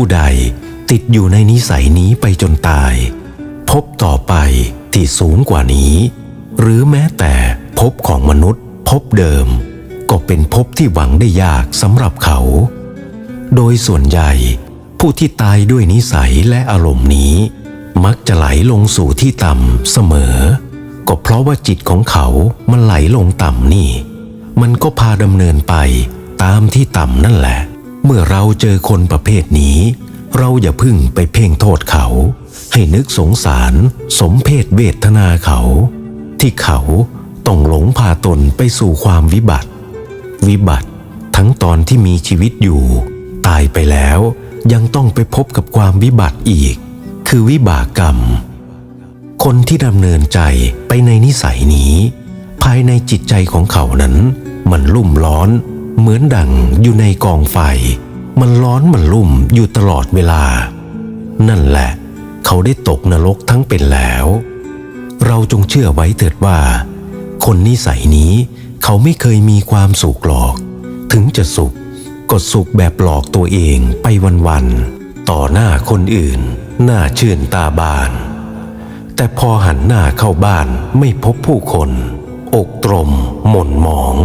ผู้ใดติดอยู่ในนิสัยนี้ไปจนตาย พบต่อไปที่สูงกว่านี้ หรือแม้แต่พบของมนุษย์ พบเดิม ก็เป็นพบที่หวังได้ยากสำหรับเขา โดยส่วนใหญ่ผู้ที่ตายด้วยนิสัยและอารมณ์นี้ มักจะไหลลงสู่ที่ต่ำเสมอ ก็เพราะว่าจิตของเขามันไหลลงต่ำนี่ มันก็พาดำเนินไปตามที่ต่ำนั่นแหละ เมื่อเราเจอคนประเภทนี้ เราอย่าพึ่งไปเพ่งโทษเขา ให้นึกสงสาร สมเพศเวทนาเขา ที่เขาต้องหลงพาตนไปสู่ความวิบัติ วิบัติทั้งตอนที่มีชีวิตอยู่ ตายไปแล้วยังต้องไปพบกับความวิบัติอีก คือวิบากกรรม คนที่ดำเนินใจไปในนิสัยนี้ ภายในจิตใจของเขานั้น มันลุ่มร้อน เหมือนดั่งอยู่ในกองไฟ มันร้อนมันลุ่มอยู่ตลอดเวลา นั่นแหละ เขาได้ตกนรกทั้งเป็นแล้ว เราจงเชื่อไว้เถิดว่า คนนิสัยนี้เขาไม่เคยมีความสุขหรอก ถึงจะสุขก็สุขแบบหลอกตัวเองไปวันๆต่อหน้าคนอื่นหน้าชื่นตาบาน แต่พอหันหน้าเข้าบ้านไม่พบผู้คน อกตรม หม่นหมอง